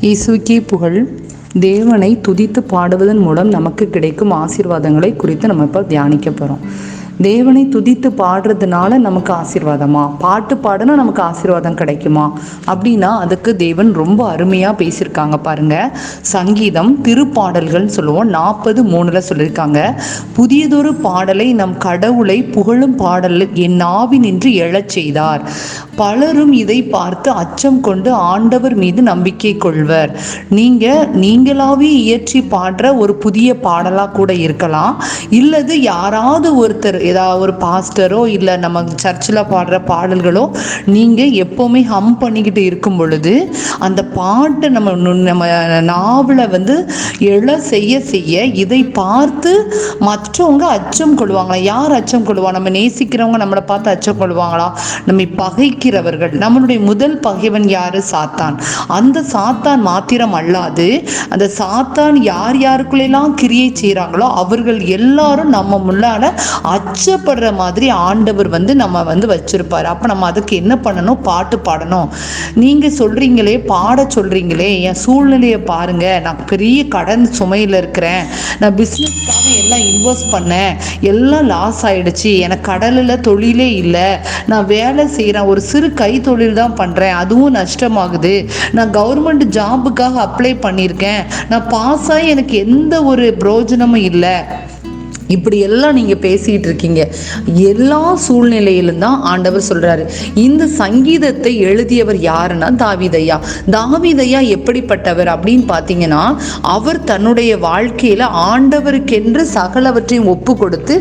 இயேசுக்கே புகழ் தேவனை துதித்து பாடுவதன் மூலம் நமக்கு கிடைக்கும் ஆசீர்வாதங்களை குறித்து நம்ம இப்போ தியானிக்க போகிறோம் தேவனை துதித்து பாடுறதுனால நமக்கு ஆசீர்வாதமா? பாட்டு பாடுனா நமக்கு ஆசீர்வாதம் கிடைக்குமா? அப்படின்னா அதுக்கு தேவன் ரொம்ப அருமையாக பேசியிருக்காங்க பாருங்க. சங்கீதம் திருப்பாடல்கள்னு சொல்லுவோம். நாற்பது மூணில் சொல்லியிருக்காங்க. புதியதொரு பாடலை நம் கடவுளை புகழும் பாடல் என் நாவினின்று எழச் செய்தார். பலரும் இதை பார்த்து அச்சம் கொண்டு ஆண்டவர் மீது நம்பிக்கை கொள்வர். நீங்க நீங்களாவே இயற்றி பாடுற ஒரு புதிய பாடலாக கூட இருக்கலாம். இல்லது யாராவது ஒருத்தர் ஏதாவது ஒரு பாஸ்டரோ இல்லை நம்ம சர்ச்சில் பாடுற பாடல்களோ நீங்கள் எப்போவுமே ஹம் பண்ணிக்கிட்டு இருக்கும் பொழுது அந்த பாட்டை நம்ம நம்ம நாவலை வந்து எழ செய்ய செய்ய இதை பார்த்து மற்றவங்க அச்சம் கொள்வாங்களா? யார் அச்சம் கொள்வா? நம்ம நேசிக்கிறவங்க நம்மளை பார்த்து அச்சம் கொள்வாங்களா? நம்மை பகைக்கிறவர்கள். நம்மளுடைய முதல் பகைவன் யாரு? சாத்தான். அந்த சாத்தான் மாத்திரம் அல்லாது அந்த சாத்தான் யார் யாருக்குள்ளெல்லாம் கிரியை செய்கிறாங்களோ அவர்கள் எல்லாரும் நம்ம முன்னால அச்சப்படுற மாதிரி ஆண்டவர் வந்து நம்ம வந்து வச்சிருப்பாரு. அப்போ நம்ம அதுக்கு என்ன பண்ணணும்? பாட்டு பாடணும். நீங்கள் சொல்கிறீங்களே பாட சொல்கிறீங்களே என் சூழ்நிலையை பாருங்கள் நான் பெரிய கடன் சுமையில் இருக்கிறேன். நான் பிஸ்னஸ்க்காக எல்லாம் இன்வெஸ்ட் பண்ணேன். எல்லாம் லாஸ் ஆகிடுச்சு எனக்கு கடலில் தொழிலே இல்லை. நான் வேலை செய்கிறேன் ஒரு சிறு கைத்தொழில் தான் பண்ணுறேன் அதுவும் நஷ்டமாகுது. நான் கவர்மெண்ட் ஜாபுக்காக அப்ளை பண்ணியிருக்கேன். நான் பாஸ் ஆகி எனக்கு எந்த ஒரு பிரயோஜனமும் இல்லை. இப்படி எல்லாம் நீங்கள் பேசிகிட்டு இருக்கீங்க எல்லா சூழ்நிலையிலும் தான் ஆண்டவர் சொல்கிறாரு இந்த சங்கீதத்தை எழுதியவர் யாருன்னா தாவிதையா. தாவிதையா எப்படிப்பட்டவர் அப்படின்னு பார்த்தீங்கன்னா அவர் தன்னுடைய வாழ்க்கையில் ஆண்டவருக்கென்று சகலவற்றையும் ஒப்பு கொடுத்து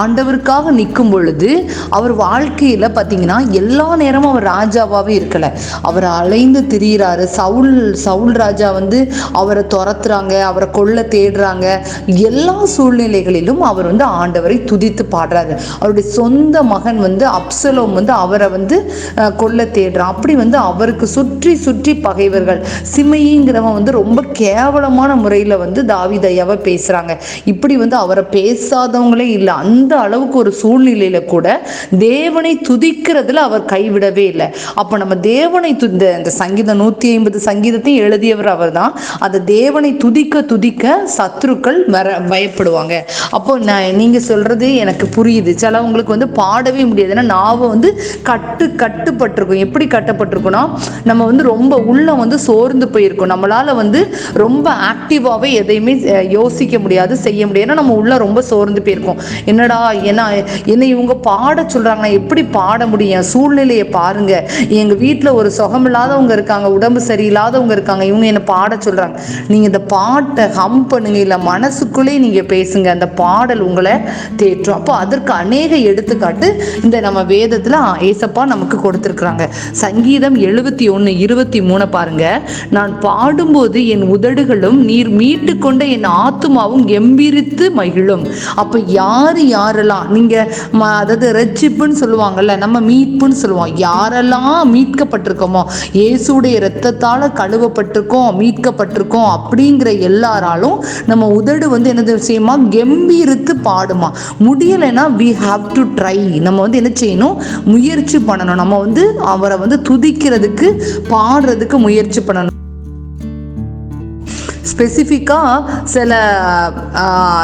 ஆண்டவருக்காக நிற்கும் பொழுது அவர் வாழ்க்கையில் பார்த்தீங்கன்னா எல்லா நேரமும் அவர் ராஜாவாகவே இருக்கலை. அவர் அலைந்து திரியிறாரு. சவுல் சவுல் ராஜா வந்து அவரை துரத்துறாங்க அவரை கொல்ல தேடுறாங்க. எல்லா சூழ்நிலைகளிலும் அவர் வந்து ஆண்டவரை துதித்து பாடுறாரு. அவருடைய சொந்த மகன் வந்து அப்சலோம் வந்து அவரை வந்து கொல்ல தேடுறான். அப்படி வந்து அவருக்கு சுற்றி சுற்றி பகைவர்கள். சிமையிங்கிறவன் வந்து ரொம்ப கேவலமான முறையில் வந்து தாவிதையாவை பேசுகிறாங்க இப்படி வந்து அவரை பேசாதவங்களே இல்லை. அந்த அளவுக்கு ஒரு சூழ்நிலையில கூட தேவனை துதிக்கிறதுல அவர் கைவிடவே இல்லை. அப்போ நம்ம தேவனை து- இந்த சங்கீதம் நூற்றி ஐம்பது சங்கீதத்தையும் எழுதியவர் அவர் தான் அந்த தேவனை துதிக்க துதிக்க சத்துருக்கள் வர பயப்படுவாங்க. அப்போ நான் நீங்கள் சொல்கிறது எனக்கு புரியுது. சிலவங்களுக்கு வந்து பாடவே முடியாது. ஏன்னா நாவை வந்து கட்டு கட்டுப்பட்டிருக்கும். எப்படி கட்டப்பட்டிருக்குன்னா நம்ம வந்து ரொம்ப உள்ள வந்து சோர்ந்து போயிருக்கும். நம்மளால் வந்து ரொம்ப ஆக்டிவாகவே எதையுமே யோசிக்க முடியாது செய்ய முடியாது. ஏன்னா நம்ம உள்ள ரொம்ப சோர்ந்து போயிருக்கோம். என்னடா என்ன என்ன இவங்க பாட சொல்கிறாங்கன்னா எப்படி பாட முடியும்? சூழ்நிலையை பாருங்க. எங்கள் வீட்டில் ஒரு சுகமில்லாதவங்க இருக்காங்க. உடம்பு சரியில்லாதவங்க இருக்காங்க. இவங்க என்ன பாட சொல்கிறாங்க நீங்கள் இந்த பாட்டை ஹம் பண்ணுங்க. இல்லை மனசுக்குள்ளேயே நீங்கள் பேசுங்க. அந்த பாடல் உங்களை தேற்றும். அப்போ அதற்கு அநேக எடுத்துக்காட்டு இந்த நம்ம வேதத்துல ஏசப்பா நமக்கு கொடுத்துருக்குறாங்க. சங்கீதம் எழுபத்தி ஒன்று இருபத்தி மூணு பாருங்க. நான் பாடும்போது என் உதடுகளும் நீர் மீட்டு கொண்ட என் ஆத்துமாவும் எம்பிரித்து மகிழும். அப்போ யார் யாரெல்லாம் நீங்க ம- அதாவது ரட்சிப்புன்னு சொல்லுவாங்கல்ல நம்ம மீட்புன்னு சொல்லுவோம். யாரெல்லாம் மீட்கப்பட்டிருக்கோமோ இயேசுடைய இரத்தத்தால கழுவப்பட்டிருக்கோம் மீட்கப்பட்டிருக்கோம் அப்படிங்கிற எல்லாராலும் நம்ம உதடு வந்து என்னது விஷயமா கம்பீரித்து பாடுமா. முடியலைன்னா வி ஹாவ் டு ட்ரை நம்ம வந்து என்ன செய்யணும்? முயற்சி பண்ணணும். நம்ம வந்து அவரை வந்து துதிக்கிறதுக்கு பாடுறதுக்கு முயற்சி பண்ணணும். ஸ்பெசிஃபிக்காக சில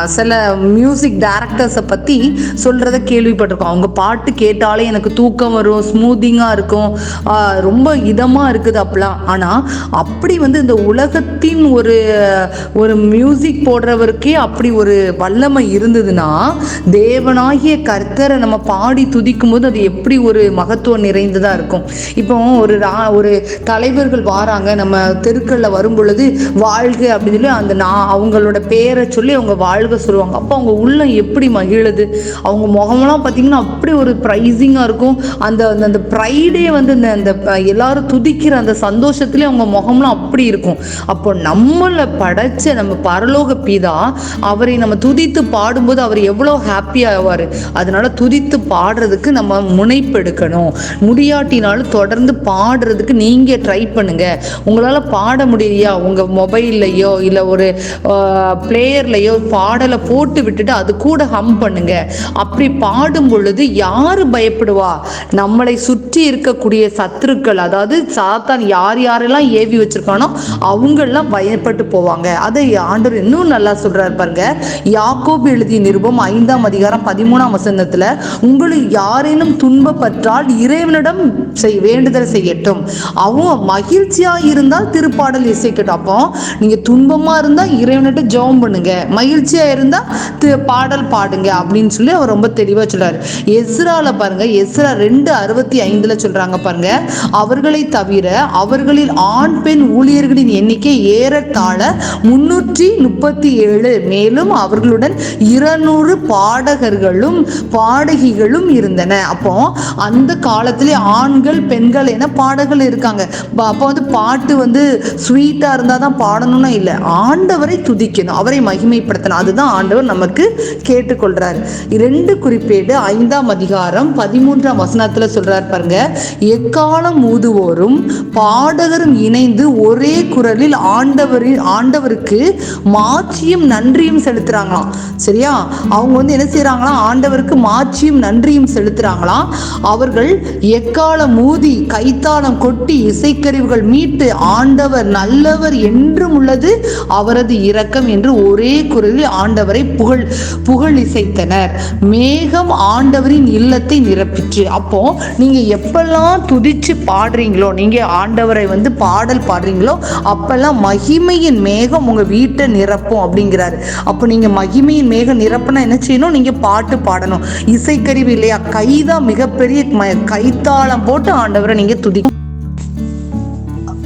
சில மியூசிக் டேரக்டர்ஸை பற்றி சொல்கிறத கேள்விப்பட்டிருக்கோம். அவங்க பாட்டு கேட்டாலே எனக்கு தூக்கம் வரும் ஸ்மூத்திங்காக இருக்கும். ரொம்ப இதமாக இருக்குது அப்படிலாம் ஆனால் அப்படி வந்து இந்த உலகத்தின் ஒரு ஒரு மியூசிக் போடுறவருக்கே அப்படி ஒரு வல்லமை இருந்ததுன்னா தேவனாகிய கர்த்தரை நம்ம பாடி துதிக்கும் போது அது எப்படி ஒரு மகத்துவம் நிறைந்ததாக இருக்கும். இப்போ ஒரு ரா- ஒரு தலைவர்கள் வாராங்க. நம்ம தெருக்களில் வரும் பொழுது வாழ்க அப்படின்னு சொல்லி அந்த நான் அவங்களோட பேரை சொல்லி அவங்க வாழ்க சொல்லுவாங்க. அப்போ அவங்க உள்ளம் எப்படி மகிழுது? அவங்க முகமெல்லாம் பார்த்தீங்கன்னா அப்படி ஒரு ப்ரைஸிங்காக இருக்கும். அந்த அந்த- அந்த ப்ரைடே வந்து இந்த அந்த எல்லாரும் துதிக்கிற அந்த சந்தோஷத்துலேயே அவங்க முகம்லாம் அப்படி இருக்கும். அப்போ நம்மளை படைச்ச நம்ம பரலோக பிதா அவரை நம்ம துதித்து பாடும்போது அவர் எவ்வளோ ஹாப்பியாக ஆவார். அதனால துதித்து பாடுறதுக்கு நம்ம முனைப்பு எடுக்கணும் முடியாட்டினாலும் தொடர்ந்து பாடுறதுக்கு நீங்கள் ட்ரை பண்ணுங்கள் உங்களால் பாட முடியலையா? உங்கள் மொபைல்லையோ டிவிலையோ இல்லை ஒரு பிளேயர்லையோ பாடலை போட்டு விட்டுட்டு அது கூட ஹம் பண்ணுங்க. அப்படி பாடும் பொழுது யாரு பயப்படுவா? நம்மளை சுற்றி இருக்கக்கூடிய சத்துருக்கள் அதாவது சாத்தான் யார் யாரெல்லாம் ஏவி வச்சிருக்கானோ அவங்கெல்லாம் பயப்பட்டு போவாங்க. அதை ஆண்டவர் இன்னும் நல்லா சொல்றாரு பாருங்க. யாக்கோபு எழுதிய நிருபம் ஐந்தாம் அதிகாரம் பதிமூணாம் வசனத்துல உங்களை யாரேனும் துன்பப்பற்றால் இறைவனிடம் செய் வேண்டுதல் செய்யட்டும். அவன் மகிழ்ச்சியா இருந்தால் திருப்பாடல் இசைக்கட்டும் அப்போ நீங்க துன்பமாக இருந்தால் இறைவனிட்ட ஜெபம் பண்ணுங்க. மகிழ்ச்சியாக இருந்தால் பாடல் பாடுங்க அப்படின்னு சொல்லி அவர் ரொம்ப தெளிவாக சொல்கிறார் எஸ்ரால பாருங்க எஸ்ரா ரெண்டு அறுபத்தி ஐந்தில் சொல்கிறாங்க பாருங்க. அவர்களை தவிர அவர்களில் ஆண் பெண் ஊழியர்களின் எண்ணிக்கை ஏறத்தாழ முன்னூற்றி முப்பத்தி ஏழு மேலும் அவர்களுடன் இருநூறு பாடகர்களும் பாடகிகளும் இருந்தன. அப்போ அந்த காலத்திலே ஆண்கள் பெண்கள் என பாடகர்கள் இருக்காங்க. அப்போ வந்து பாட்டு வந்து ஸ்வீட்டாக இருந்தால் தான் பாடணும்னா இல்லை. ஆண்டவரை துதிக்கணும் அவரை மகிமைப்படுத்தணும். அதுதான் ஆண்டவர் நமக்கு கேட்டுக்கொள்றாரு. இரண்டு குறிப்பேடு ஐந்தாம் அதிகாரம் பதிமூன்றாம் வசனத்துல சொல்றார் பாருங்க. எக்காலம் ஊதுவோரும் பாடகரும் இணைந்து ஒரே குரலில் ஆண்டவரின் ஆண்டவருக்கு மாட்சியும் நன்றியும் செலுத்துறாங்களாம். சரியா? அவங்க வந்து என்ன செய்றாங்களாம் ஆண்டவருக்கு மாட்சியும் நன்றியும் செலுத்துறாங்களாம். அவர்கள் எக்காலம் ஊதி கைத்தாளம் கொட்டி இசைக்கருவுகள் மீட்டு ஆண்டவர் நல்லவர் என்றும் உள்ளது அவரது இரக்கம் என்று ஒரே குரலில் ஆண்டவரை புகழ் புகழ் இசைத்தனர். மேகம் ஆண்டவரின் இல்லத்தை நிரப்பிச்சு அப்போ நீங்க எப்பெல்லாம் துதிச்சு பாடுறீங்களோ நீங்க ஆண்டவரை வந்து பாடல் பாடுறீங்களோ அப்பெல்லாம் மகிமையின் மேகம் உங்க வீட்டை நிரப்பும் அப்படிங்கிறாரு. அப்போ நீங்க மகிமையின் மேகம் நிரப்புனா என்ன செய்யணும்? நீங்க பாட்டு பாடணும். இசைக்கருவி இல்லையா? கைதான் மிகப்பெரிய கைத்தாளம் போட்டு ஆண்டவரை நீங்க துதிக்கணும்.